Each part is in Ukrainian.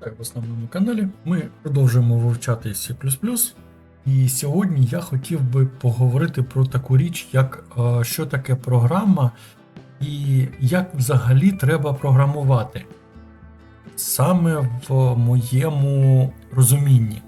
Так, в основному каналі ми продовжуємо вивчати C++. І сьогодні я хотів би поговорити про таку річ, як е, що таке програма і як взагалі треба програмувати. Саме в моєму розумінні.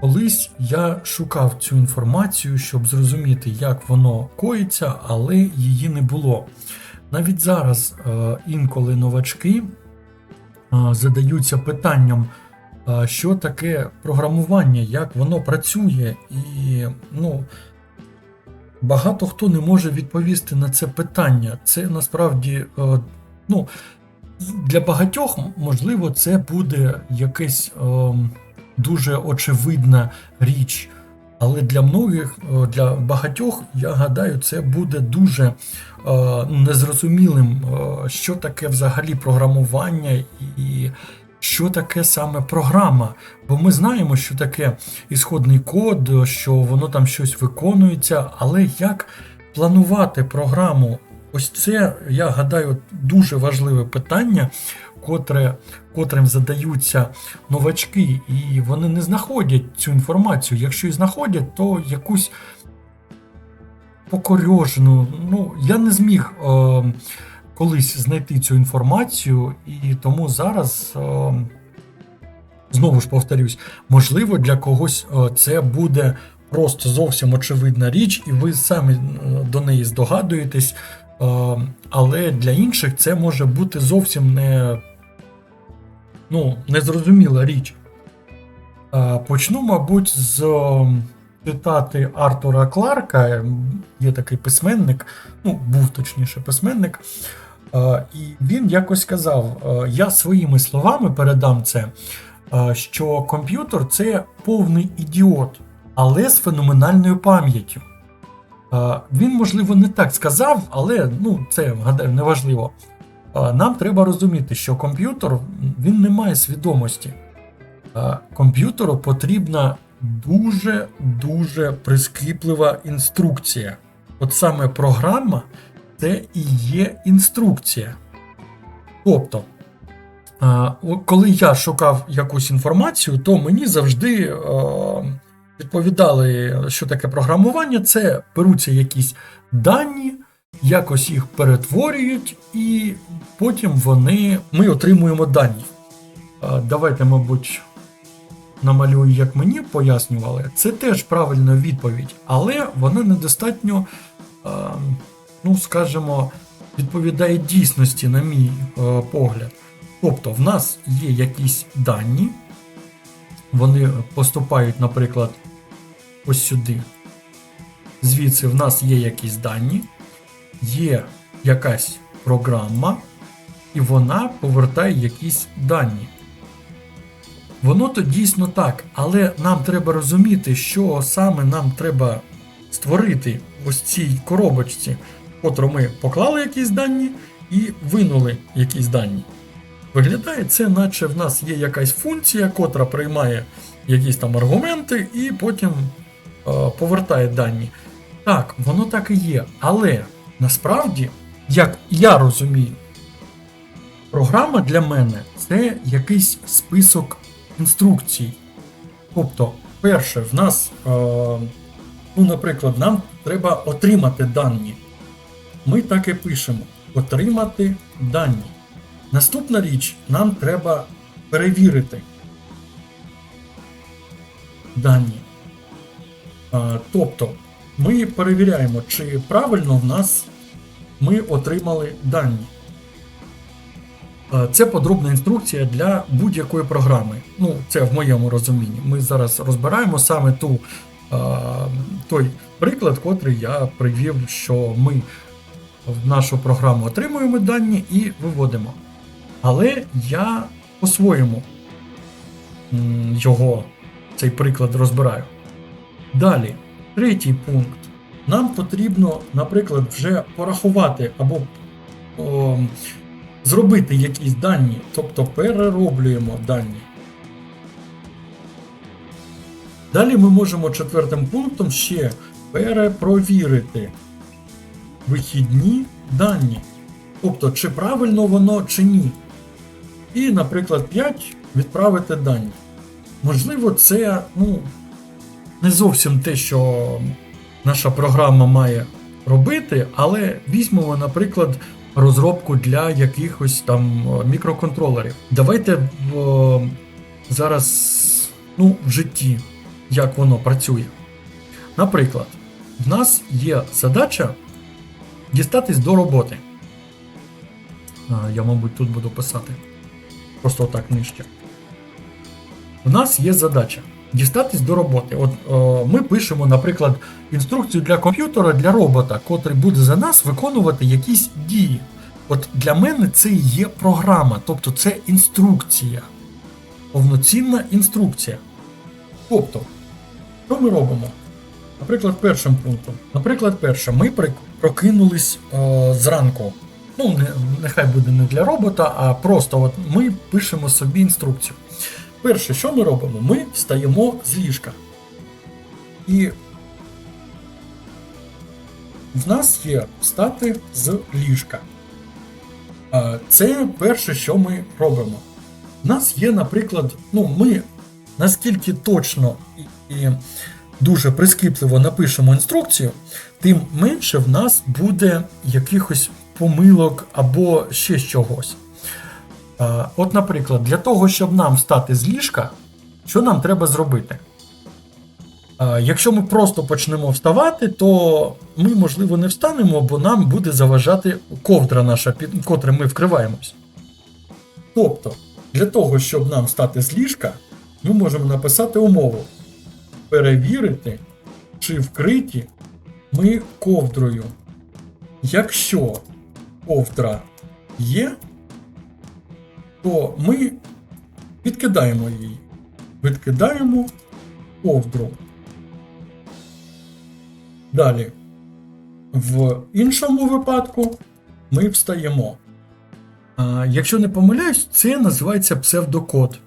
Колись я шукав цю інформацію, щоб зрозуміти, як воно коїться, але її не було. Навіть зараз е, інколи новачки задаються питанням, що таке програмування, як воно працює, і ну, багато хто не може відповісти на це питання. Це насправді е, ну, для багатьох, можливо, це буде якась е, дуже очевидна річ. Але для многих, е, для багатьох, я гадаю, це буде дуже е, незрозумілим, е, що таке взагалі програмування і що таке саме програма. Бо ми знаємо, що таке ісходний код, що воно там щось виконується, але як планувати програму? Ось це, я гадаю, дуже важливе питання, котре, котрим задаються новачки, і вони не знаходять цю інформацію. Якщо і знаходять, то якусь покорьожену. Ну, я не зміг е, колись знайти цю інформацію, і тому зараз. Е, Знову ж повторюсь, можливо, для когось е, це буде просто зовсім очевидна річ, і ви самі е, до неї здогадуєтесь. Е, Але для інших це може бути зовсім не ну, незрозуміла річ. Почну, мабуть, з е, цитати Артура Кларка. Є такий письменник, ну, був точніше письменник. І він якось сказав: е, я своїми словами передам це, е, що комп'ютер це повний ідіот, але з феноменальною пам'яттю. Він, можливо, не так сказав, але ну, це гадаю, неважливо. Нам треба розуміти, що комп'ютер він не має свідомості. Комп'ютеру потрібна дуже-дуже прискіплива інструкція. От саме програма це і є інструкція. Тобто, коли я шукав якусь інформацію, то мені завжди е, відповідали, що таке програмування. Це беруться якісь дані, якось їх перетворюють, і потім вони, ми отримуємо дані. Давайте, мабуть, намалюю, як мені пояснювали. Це теж правильна відповідь, але вона недостатньо, ну скажімо, відповідає дійсності, на мій погляд. Тобто, в нас є якісь дані, вони поступають, наприклад, ось сюди. Звідси в нас є якісь дані, є якась програма, і вона повертає якісь дані. Воно то дійсно так, але нам треба розуміти, що саме нам треба створити ось цій коробочці, котру ми поклали якісь дані і винули якісь дані. Виглядає це, наче в нас є якась функція, котра приймає якісь там аргументи і потім е, повертає дані. Так, воно так і є. Але насправді, як я розумію, програма для мене це якийсь список інструкцій. Тобто, перше, в нас, е, ну, наприклад, нам треба отримати дані. Ми так і пишемо: отримати дані. Наступна річ, нам треба перевірити дані. Е, тобто, ми перевіряємо, чи правильно в нас ми отримали дані. Е, Це подробна інструкція для будь-якої програми. Ну, це в моєму розумінні. Ми зараз розбираємо саме ту, е, той приклад, котрий я привів, що ми в нашу програму отримуємо дані і виводимо. Але я по-своєму його, цей приклад розбираю. Далі, третій пункт. Нам потрібно, наприклад, вже порахувати або о, зробити якісь дані, тобто перероблюємо дані. Далі ми можемо четвертим пунктом ще перепровірити вихідні дані. Тобто, чи правильно воно, чи ні. і, наприклад, 5 відправити дані. Можливо, це ну, не зовсім те, що наша програма має робити, але візьмемо, наприклад, розробку для якихось там е, мікроконтролерів. Давайте в, зараз ну, в житті, як воно працює. Наприклад, в нас є задача дістатись до роботи. Я, мабуть, тут буду писати. Просто отак нижче. У нас є задача дістатись до роботи. От е, ми пишемо, наприклад, інструкцію для комп'ютера для робота, котрий буде за нас виконувати якісь дії. От для мене це є програма, тобто це інструкція. Повноцінна інструкція. Тобто, що ми робимо? Наприклад, першим пунктом. Наприклад, перше, ми прокинулись е, зранку. Ну, не, нехай буде не для робота, а просто от ми пишемо собі інструкцію. Перше, що ми робимо? Ми встаємо з ліжка. І в нас є встати з ліжка. Це перше, що ми робимо. У нас є, наприклад, ну, ми наскільки точно і, і дуже прискіпливо напишемо інструкцію, тим менше в нас буде якихось помилок або ще чогось. От, наприклад, для того, щоб нам встати з ліжка, що нам треба зробити? Якщо ми просто почнемо вставати, то ми, можливо, не встанемо, бо нам буде заважати ковдра наша, під котрим ми вкриваємось. Тобто, для того, щоб нам встати з ліжка, ми можемо написати умову: перевірити, чи вкриті ми ковдрою. Якщо ковдра є, то ми відкидаємо її. Відкидаємо ковдру. Далі. В іншому випадку ми встаємо. А, якщо не помиляюсь, це називається псевдокод.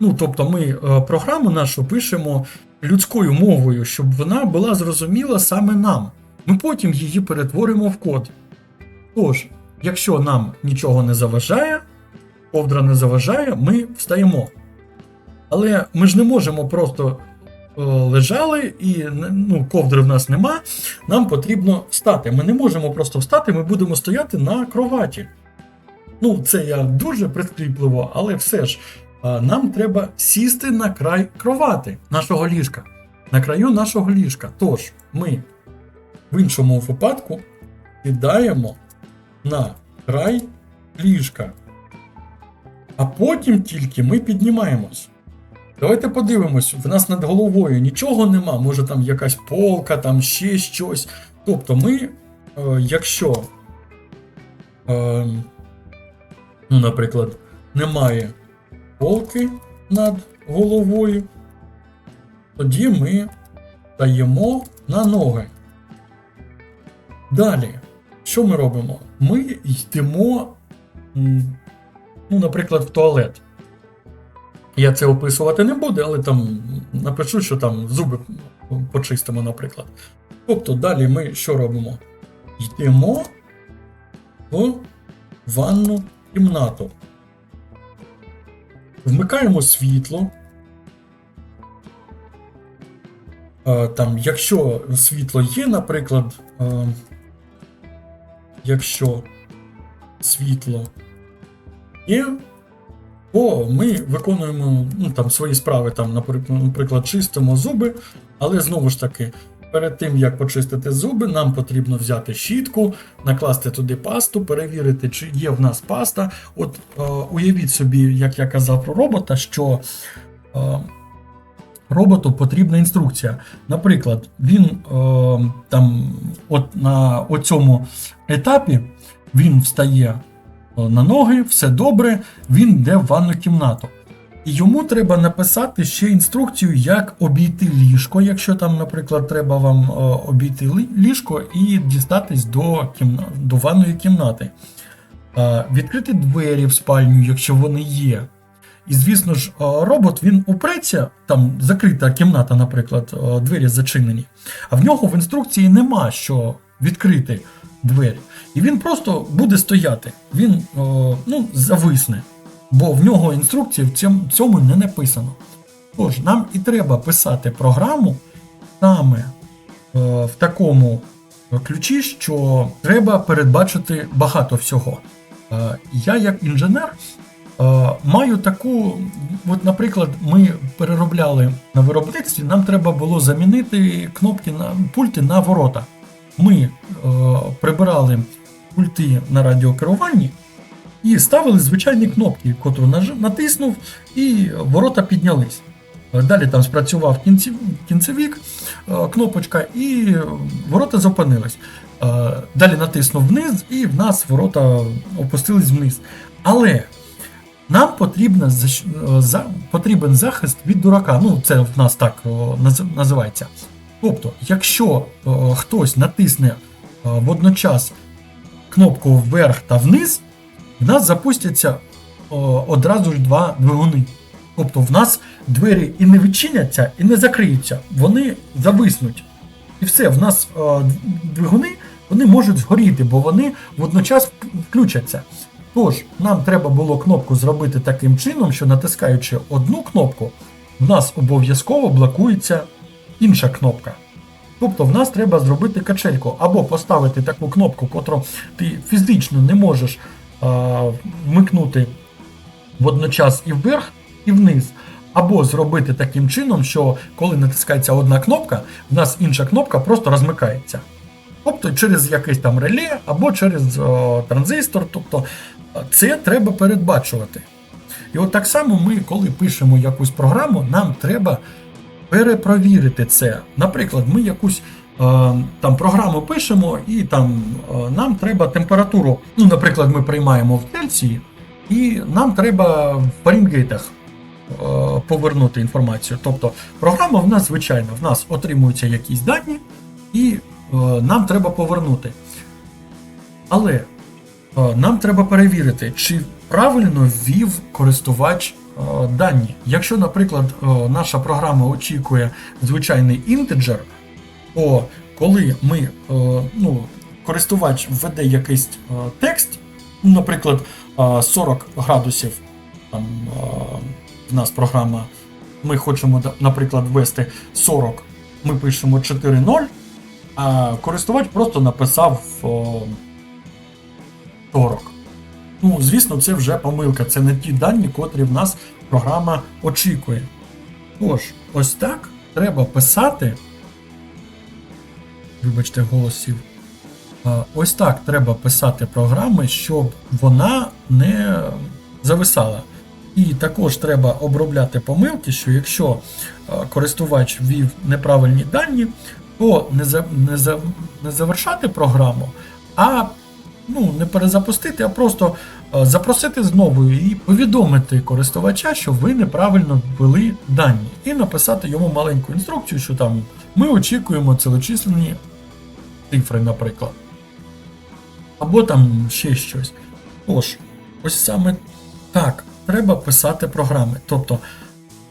Ну, тобто ми е, програму нашу пишемо людською мовою, щоб вона була зрозуміла саме нам. Ми потім її перетворимо в код. Тож, якщо нам нічого не заважає, ковдра не заважає, ми встаємо. Але ми ж не можемо просто е, лежали і ну, ковдри в нас нема. Нам потрібно встати. Ми не можемо просто встати, ми будемо стояти на кроваті. Ну, це я дуже прискріпливо, але все ж е, нам треба сісти на край кровати нашого ліжка. На краю нашого ліжка. Тож, ми в іншому випадку кидаємо на край ліжка. А потім тільки ми піднімаємось. Давайте подивимось, в нас над головою нічого нема, може там якась полка, там ще щось. Тобто ми, е, якщо, е, ну, наприклад, немає полки над головою, тоді ми стаємо на ноги. Далі, що ми робимо? Ми йдемо, ну, наприклад, в туалет. Я це описувати не буду, але там напишу, що там зуби почистимо, наприклад. Тобто далі ми що робимо? Йдемо в ванну кімнату. Вмикаємо світло. Е, Там, якщо світло є, наприклад, е, якщо світло є, то ми виконуємо ну, там, свої справи, там, наприклад, чистимо зуби, але знову ж таки, перед тим як почистити зуби, нам потрібно взяти щітку, накласти туди пасту, перевірити, чи є в нас паста. От е, уявіть собі, як я казав про робота, що е, роботу потрібна інструкція. Наприклад, він е, там, от на цьому етапі він встає на ноги, все добре, він йде в ванну кімнату. І йому треба написати ще інструкцію, як обійти ліжко, якщо там, наприклад, треба вам е, обійти ліжко і дістатись до, кімна... до ванної кімнати. Е, Відкрити двері в спальню, якщо вони є. І, звісно ж, е, робот він упреться, там закрита кімната, наприклад, двері зачинені, а в нього в інструкції нема що відкрити двері. І він просто буде стояти, він е, ну, зависне. бо в нього інструкції в цьому, не написано. Тож, нам і треба писати програму саме е, в такому ключі, що треба передбачити багато всього. Е, я, як інженер, е, маю таку, от, наприклад, ми переробляли на виробництві, нам треба було замінити кнопки на пульти на ворота. Ми е, прибирали пульти на радіокеруванні і ставили звичайні кнопки, котру натиснув, і ворота піднялись. Далі там спрацював кінцевік, е, кнопочка, і ворота зупинились. Е, Далі натиснув вниз, і в нас ворота опустились вниз. Але нам потрібно потрібен захист від дурака. Ну, це в нас так називається. Тобто, якщо е, хтось натисне е, водночас кнопку вверх та вниз, в нас запустяться о, одразу ж два двигуни. Тобто в нас двері і не відчиняться, і не закриються, вони зависнуть. І все, в нас е, двигуни вони можуть згоріти, бо вони водночас включаться. Тож, нам треба було кнопку зробити таким чином, що натискаючи одну кнопку, в нас обов'язково блокується інша кнопка. Тобто в нас треба зробити качельку або поставити таку кнопку, котру ти фізично не можеш а, вмикнути водночас і вверх, і вниз. Або зробити таким чином, що коли натискається одна кнопка, в нас інша кнопка просто розмикається. Тобто через якесь там реле або через о, транзистор. Тобто це треба передбачувати. І от так само ми, коли пишемо якусь програму, нам треба перепровірити це. Наприклад, ми якусь е, там програму пишемо, і там е, нам треба температуру. Ну, наприклад, ми приймаємо в Цельсії, і нам треба в Фаренгейтах е, повернути інформацію. Тобто програма в нас звичайно, в нас отримуються якісь дані, і нам треба повернути. Але нам треба перевірити, чи правильно ввів користувач дані. Якщо, наприклад, е, наша програма очікує звичайний інтеджер, то коли ми, е, ну, користувач введе якийсь е, текст, ну, наприклад, е, 40 градусів, там е, в нас програма, ми хочемо, наприклад, ввести 40, ми пишемо 4.0, а користувач просто написав 40. Ну, звісно, це вже помилка, це не ті дані, котрі в нас програма очікує. Тож, ось так треба писати. Вибачте, голосів. Ось так треба писати програми, щоб вона не зависала. І також треба обробляти помилки, що якщо користувач ввів неправильні дані, то не, за, не, за, не завершати програму, а ну, не перезапустити, а просто е, запросити знову і повідомити користувача, що ви неправильно ввели дані, і написати йому маленьку інструкцію, що там ми очікуємо цілочисленні цифри, наприклад. Або там ще щось. Тож, ось саме так треба писати програми. Тобто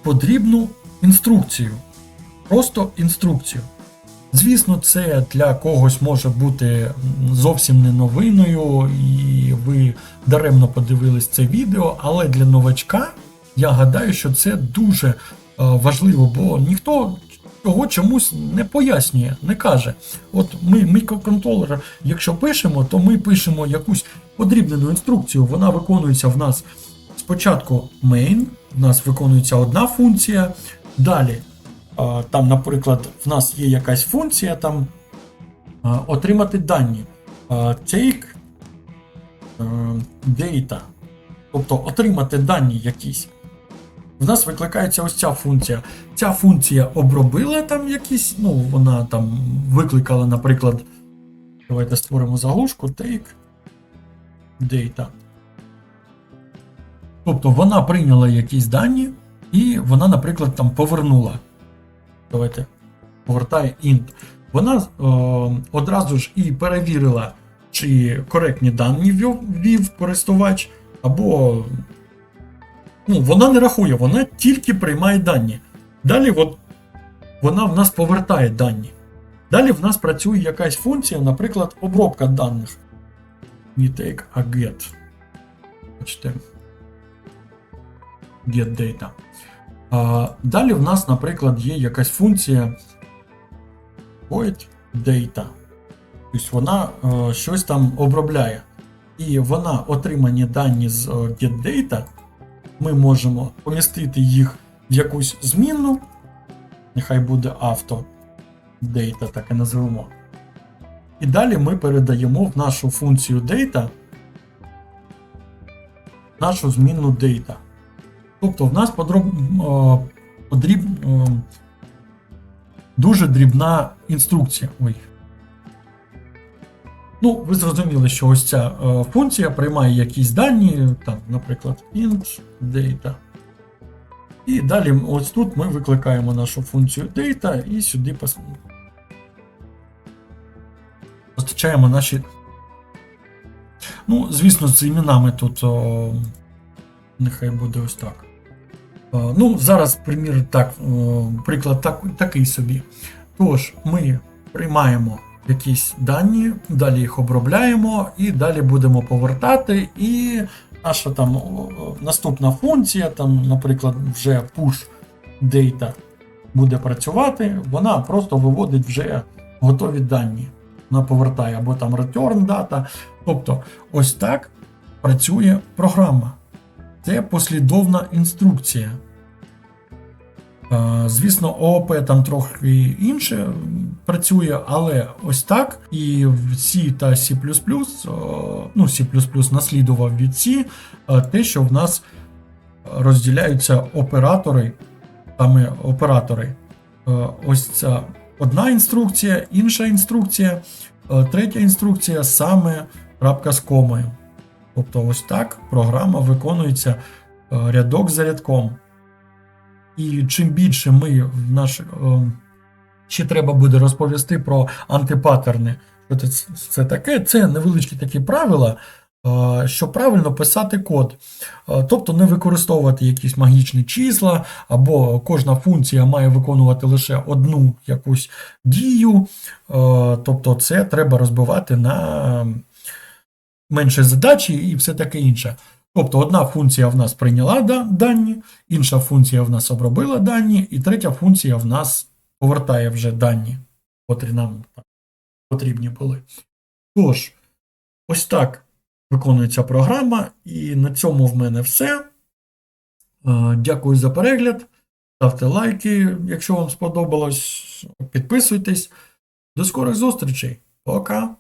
потрібну інструкцію. Просто інструкцію. Звісно, це для когось може бути зовсім не новиною, і ви даремно подивились це відео, але для новачка я гадаю, що це дуже е, важливо, бо ніхто того чомусь не пояснює, не каже. От ми мікроконтролер, якщо пишемо, то ми пишемо якусь подрібнену інструкцію. Вона виконується в нас спочатку main, в нас виконується одна функція, далі там, наприклад, в нас є якась функція там отримати дані. Take data. Тобто отримати дані якісь. В нас викликається ось ця функція. Ця функція обробила там якісь, ну, вона там викликала, наприклад, давайте створимо заглушку take data. Тобто вона прийняла якісь дані, і вона, наприклад, там повернула. Давайте повертає int. Вона е, одразу ж і перевірила, чи коректні дані ввів, користувач, або ну, вона не рахує, вона тільки приймає дані. Далі от, вона в нас повертає дані. Далі в нас працює якась функція, наприклад, обробка даних. Не take, а get. Бачите. getData. А, Далі в нас, наприклад, є якась функція void data. Тобто вона е, щось там обробляє. І вона отримані дані з е, getData. Ми можемо помістити їх в якусь змінну. Нехай буде авто data, так і назвемо. І далі ми передаємо в нашу функцію data нашу змінну data. Тобто в нас подроб, е, подріб, е, дуже дрібна інструкція. Ой. Ну, ви зрозуміли, що ось ця е, функція приймає якісь дані, там, наприклад, int data. І далі ось тут ми викликаємо нашу функцію data і сюди пос... постачаємо наші. Ну, звісно, з іменами тут о, нехай буде ось так. О, ну, зараз, примір, так, приклад так, такий собі. Тож, ми приймаємо якісь дані, далі їх обробляємо, і далі будемо повертати. І наша там наступна функція, там, наприклад, вже push data буде працювати, вона просто виводить вже готові дані. Вона повертає або там return data. Тобто, ось так працює програма. Це послідовна інструкція. Е, Звісно, ООП там трохи інше працює, але ось так. І в C та C, е, ну, C наслідував від C е, те, що в нас розділяються оператори, саме оператори. Ось ця одна інструкція, інша інструкція, третя інструкція саме крапка з комою. Тобто, ось так програма виконується е, рядок за рядком. І чим більше ми в наш. е, Ще треба буде розповісти про антипатерни. Це, це таке? Це невеличкі такі правила, е, щоб правильно писати код. Тобто не використовувати якісь магічні числа, або кожна функція має виконувати лише одну якусь дію. Тобто це треба розбивати на менше задачі і все таке інше. Тобто одна функція в нас прийняла дані, інша функція в нас обробила дані, і третя функція в нас повертає вже дані, котрі нам потрібні були. Тож, ось так виконується програма, і на цьому в мене все. Дякую за перегляд. Ставте лайки, якщо вам сподобалось. Підписуйтесь. До скорих зустрічей. Пока!